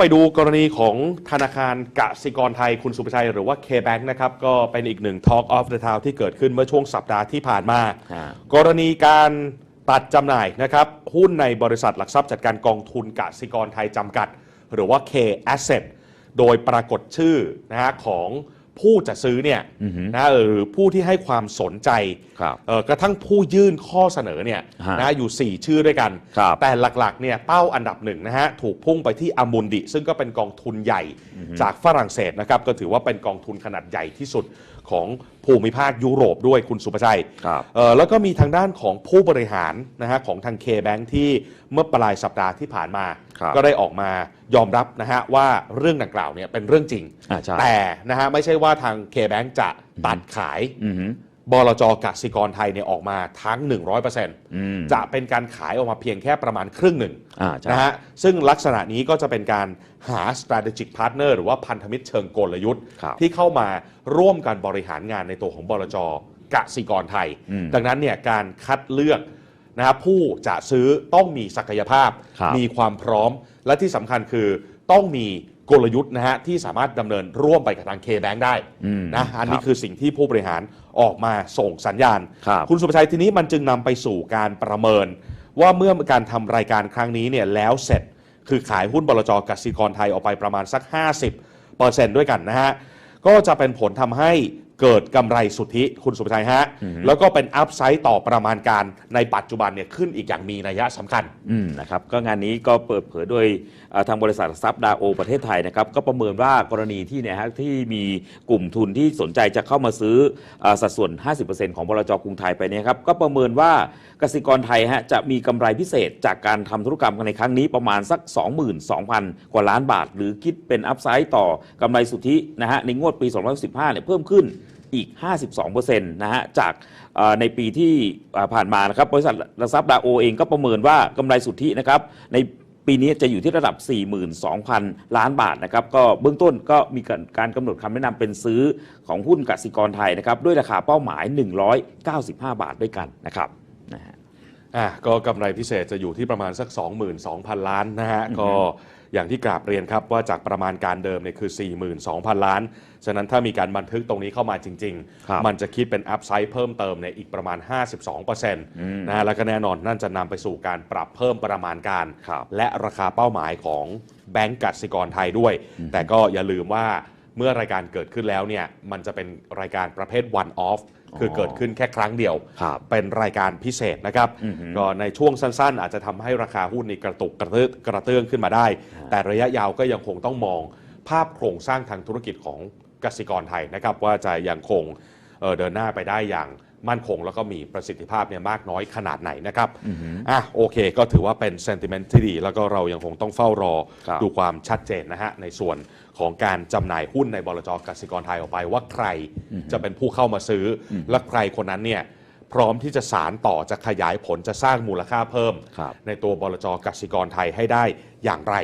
ไปดูกรณีของธนาคารกสิกรไทยคุณสุภชัย หรือว่า K-Bank นะครับ ก็เป็นอีกหนึ่ง Talk of the Town ที่เกิดขึ้นเมื่อช่วงสัปดาห์ที่ผ่านมาอ่ากรณีการตัดจำหน่ายนะครับ หุ้นในบริษัทหลักทรัพย์จัดการกองทุนกสิกรไทยจำกัด หรือว่า K Asset โดยปรากฏชื่อนะฮะของ ผู้จะซื้อเนี่ยนะฮะหรือผู้ที่ให้ความสนใจครับเอ่อกระทั่งผู้ยื่นข้อเสนอเนี่ยฮะนะฮะอยู่ 4 ชื่อด้วยกันครับแต่หลักๆเนี่ยเป้าอันดับหนึ่งนะฮะถูกพุ่งไปที่อามุนดิ ซึ่งก็เป็นกองทุนใหญ่จากฝรั่งเศสนะครับก็ถือว่าเป็นกองทุนขนาดใหญ่ที่สุดของ ภูมิภาคยุโรปด้วยคุณสุภชัยครับเอ่อแล้วก็มีทางด้านของผู้บริหารนะฮะของทาง K-Bank ที่เมื่อปลายสัปดาห์ที่ผ่านมาครับก็ได้ออกมายอมรับนะฮะว่าเรื่องดังกล่าวเนี่ยเป็นเรื่องจริงอ่าใช่แต่นะฮะไม่ใช่ว่าทาง K-Bank จะตัดขายอือหือ บลจกสิกรไทยเนี่ยออกมาทั้ง 100%มจะเป็นการขายออกมาเพียงแค่ประมาณครึ่งหนึ่งอ่าใช่นะฮะซึ่งลักษณะนี้ก็จะเป็นการหา strategic partner หรือว่าพันธมิตรเชิงกลยุทธ์ครับที่เข้ามาร่วมกันบริหารงานในตัวของบลจกสิกรไทยอืมดังนั้นเนี่ยการคัดเลือกนะครับผู้จะซื้อต้องมีศักยภาพครับมีความพร้อมและที่สำคัญคือต้องมี กลยุทธ์นะฮะที่สามารถดำเนินร่วมไปกับทาง K-Bank ได้อืมนะอันนี้ครับคือสิ่งที่ผู้บริหารออกมาส่งสัญญาณครับคุณสุภชัยทีนี้มันจึงนำไปสู่การประเมิน ว่าเมื่อการทำรายการครั้งนี้เนี่ยแล้วเสร็จคือขายหุ้นบลจกสิกรไทยออกไปประมาณสัก 50%ด้วยกันนะฮะก็จะเป็นผลทำให้ เกิดกำไรสุทธิคุณสุภชัยฮะ แล้วก็เป็นอัพไซด์ต่อประมาณการในปัจจุบันเนี่ยขึ้นอีกอย่างมีนัยสำคัญ อืมนะครับก็งานนี้ก็เปิดเผยโดยเอ่อทางบริษัทหลักทรัพย์ดาโอประเทศไทยนะครับก็ประเมินว่ากรณีที่เนี่ยฮะที่มีกลุ่มทุนที่สนใจจะเข้ามาซื้อเอ่อสัดส่วน 50%ของบลจกรุงไทยไปเนี่ยครับก็ประเมินว่ากสิกรไทยฮะจะมีกำไรพิเศษจากการทำธุรกรรมในครั้งนี้ประมาณสัก 22,000 กว่าล้านบาท หรือคิดเป็นอัพไซด์ต่อกำไรสุทธินะฮะในงวดปี 2015เนี่ยเพิ่มขึ้น อีก 52%นะฮะจากในปีที่ผ่านมานะครับบริษัทหลักทรัพย์ดาโอเองก็ประเมินว่ากำไรสุทธินะครับในปีนี้จะอยู่ที่ระดับ 42,000 ล้านบาทนะครับ ก็เบื้องต้นก็มีการกำหนดคำแนะนำเป็นซื้อของหุ้นกสิกรไทยนะครับ ด้วยราคาเป้าหมาย 195 บาทด้วยกันนะครับ อะก็กำไรพิเศษจะอยู่ที่ประมาณสัก 22,000 ล้านนะฮะก็อย่างที่กราบเรียนครับว่าจากประมาณการเดิมเนี่ยคือ 42,000 ล้าน ฉะนั้นถ้ามีการบันทึกตรงนี้เข้ามาจริงครับๆมันจะคิดเป็นอัพไซด์เพิ่มเติมเนี่ยอีกประมาณ 52%นะฮะแล้วก็แน่นอนนั่นจะนำไปสู่การปรับเพิ่มประมาณการครับและราคาเป้าหมายของแบงก์กสิกรไทยด้วย แต่ก็อย่าลืมว่า เมื่อรายการเกิดขึ้นแล้วเนี่ยมันจะเป็นรายการประเภท one off คือเกิดขึ้นแค่ครั้งเดียว ครับเป็นรายการพิเศษนะครับก็ในช่วงสั้นๆ อาจจะทำให้ราคาหุ้นนี่กระตุกกระเตื้อกระเตื้องขึ้นมาได้ แต่ระยะยาวก็ยังคงต้องมองภาพโครงสร้างทางธุรกิจของกสิกรไทยนะครับว่าจะยังคงเอ่อเดินหน้าไปได้อย่างมั่นคง แล้วก็มีประสิทธิภาพเนี่ยมากน้อยขนาดไหนนะครับอะโอเค ก็ถือว่าเป็นเซนติเมนต์ที่ดี แล้วก็เรายังคงต้องเฝ้ารอครับดูความชัดเจนนะฮะในส่วนของการจำหน่ายหุ้นในบลจกสิกรไทยออกไป ว่าใครจะเป็นผู้เข้ามาซื้ออและใครคนนั้นเนี่ยพร้อมที่จะสารต่อจะขยายผลจะสร้างมูลค่าเพิ่มครับในตัวบลจกสิกรไทยให้ได้อย่างไร